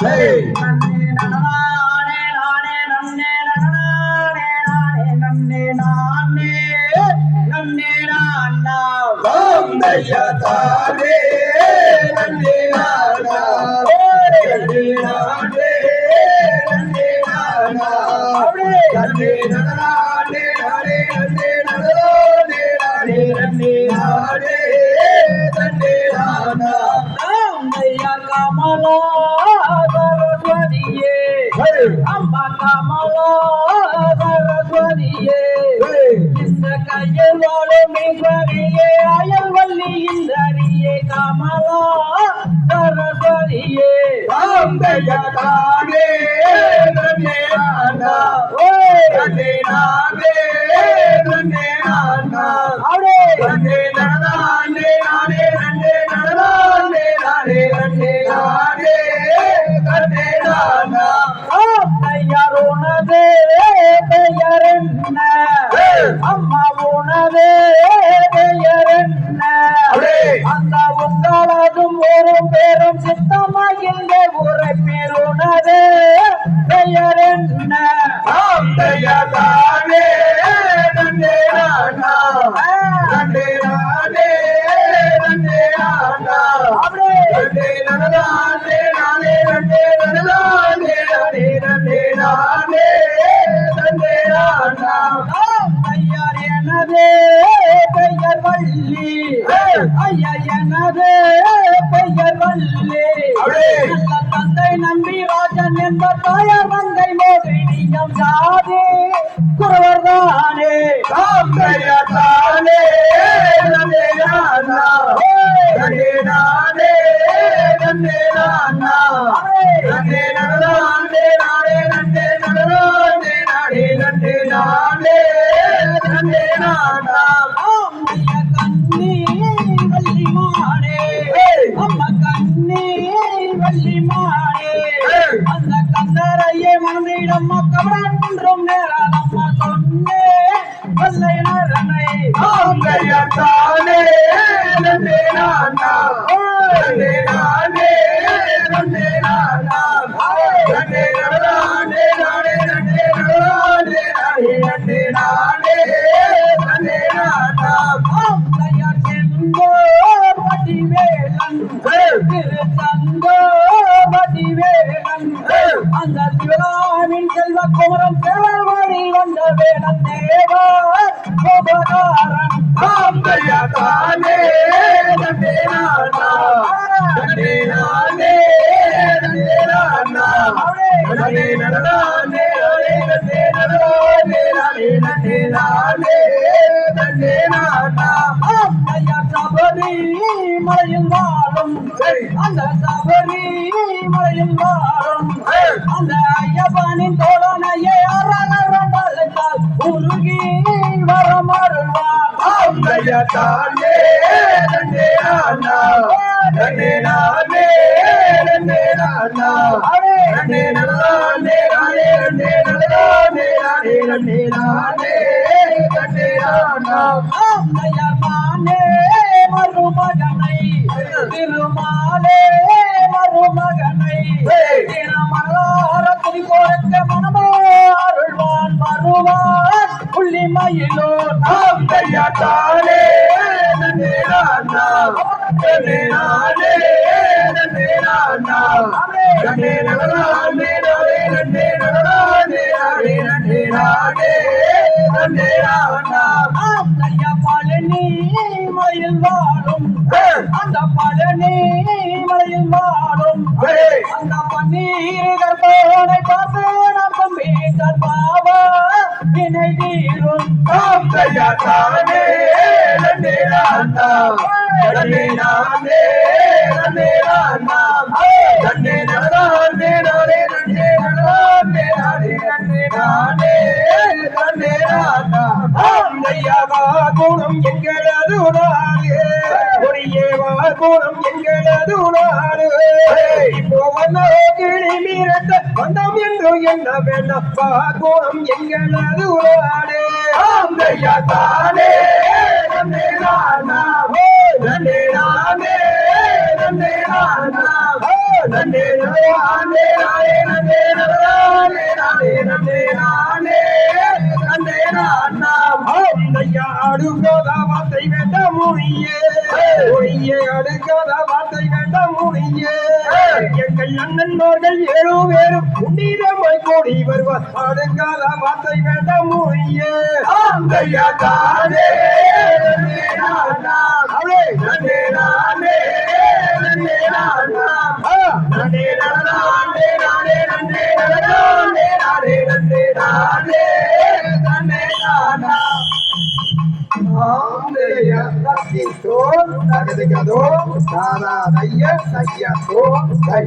தானே நன்னே நானா நன்னே நானே நன்னே நானா நன்னே நானே நானே அம்மா கமலா சரஸ்வதியே. இந்த கையில் வாழும் ஈஸ்வரியே அயல்வல்லி இந்தரியே கமலா சரஸ்வதியே அம்மா உனது பெயர் என்ன. அந்த உங்களதும் ஒரு பேரும் சித்தமாகின்ற ஒரு பேருனது பெயர் என்ன வள்ளி ஐயா எனது பெயர் வள்ளி. நல்ல தந்தை நம்பி ராஜன் என்ப தாயார் மங்கை மோகினியம் ஜாதி குறவர் தானே. தானே. நானா நானே அந்த சபரி மலையில் வாழும் அந்த ஐயப்பனின் தோழனையே அரங்கரண்டால் உருகி வரமருள்வான் தந்தையா தானே நன்னே நானா நன்னே நானே நன்னே நானா. நன்னே நானே நானே நன்னே நானே நானே நன்னே நானே நன்னே நானா. ஐயா மானே மருமகனை திருமாலே மருமகனை. திருமலார துணி கொடுக்க மனமோ அருள்வான் வருவான் புள்ளிமயிலோ தந்தையா தானே நன்னே நானா நன்னே நானே நன்னே வாழும் அந்த பழனி மலையில் வாழும் அந்த பன்னீர் கற்பனை பார்த்து நாம் தம்பி கற்பாவா? வினை தீரும் தந்தையா தானே நன்னே நானா நன்னே நானே நன்னே நானா நன்னே நானே நானே நன்னே நானே. வந்தம் என்று என்ன வேண்டாம் வா எங்களது நாடு ஐயா தானே நன்னே நானா நன்னே நானே நன்னே நானா நன்னே நானே நானே நன்னே நானே நானே நன்னே நானே நன்னே நானா அடுக்காத வார்த்தை வேண்டாம் மொழியே மொழியே அடுக்காத வார்த்தை நண்பர்கள் அண்ணன்மார்கள் ஏழு பேரும் புண்ணிதமாய் கூடி வருவார். அடுக்காத வார்த்தை வேண்டாம் மொழியே. ஆந்தையா தானே அவளே நன்னே நானே நன்னே நானா நன்னே நானே நானே நன்னே நானே நானே நன்னே நானே நன்னே நானா. ஆந்தைய தத்தித்தோ தகதிகதோ தாராதைய சையத்தோ கை